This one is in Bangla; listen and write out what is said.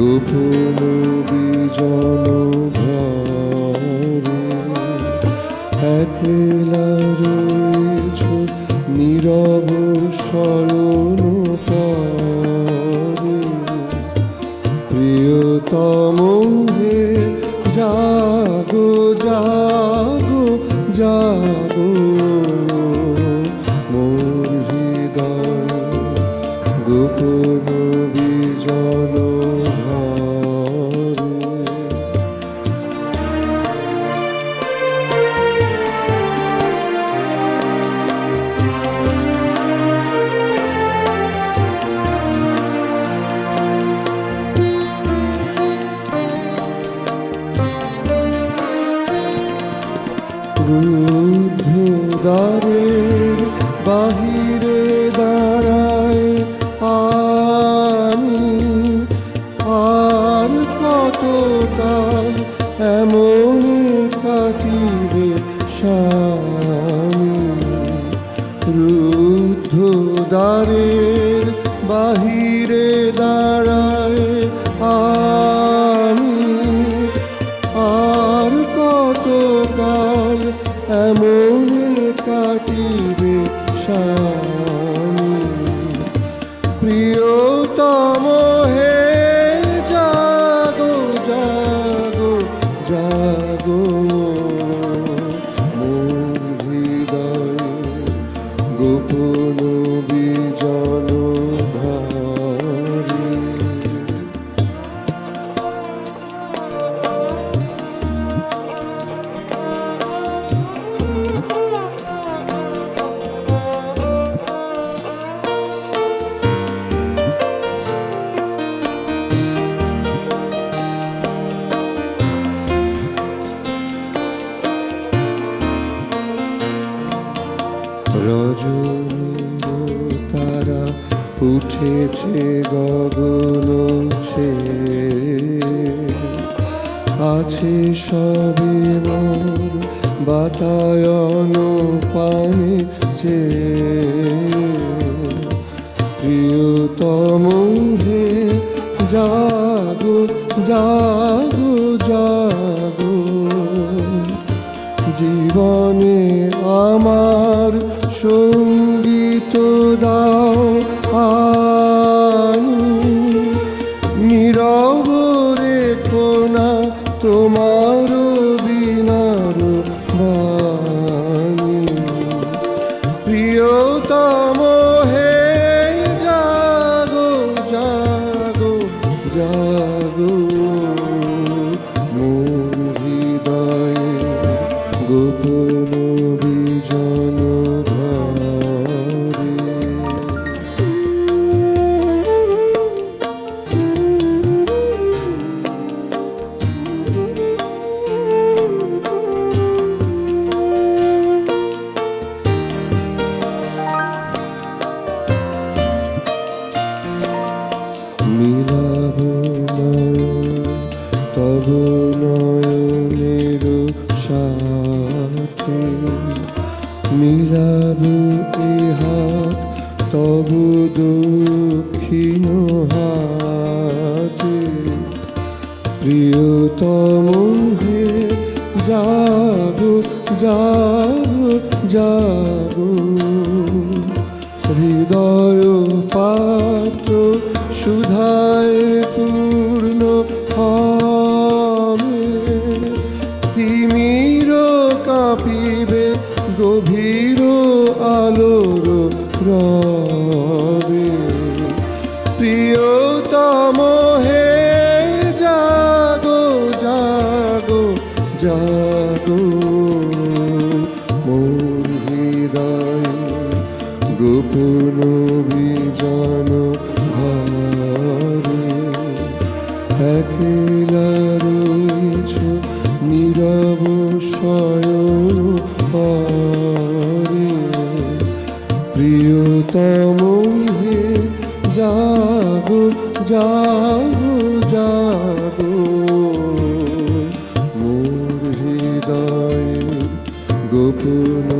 গোপন বিজন নীরব পরে। প্রিয়তম হে জাগো জাগো জাগো মোর হৃদয় গোপন রুদ্ধ দ্বারের বাহিরে দাঁড়ায় আমি। আর কত কাল এমন কাটিবে স্বামী? বাহিরে দাঁড়ায় আমি। আর কত কাল এমন কাটিবে স্বামী। প্রিয়তম হে জাগো জাগো জাগো। মোর হৃদয় গোপন রজনীর তারা উঠেছে গগন আছে সবে বাতায়ন পানে চে প্রিয়তম হে, জাগো জাগো জাগো। জীবনে আমার সংগীত দাও আনি নীরব রেখো না তোমার বিনার বাণী। প্রিয়তম হে জাগো জাগো জাগো। এ হাত তব দক্ষিণ হাতে। প্রিয়তম হে জাগো জাগো জাগো হৃদয় পাত্র সুধায় পূর্ণ আলোর রবে। প্রিয়তম হে জাগো জাগো জাগো। গোপন বিজন একলা প্রিয়তম হে জাগো জাগো জাগো। মোর হৃদয় গোপন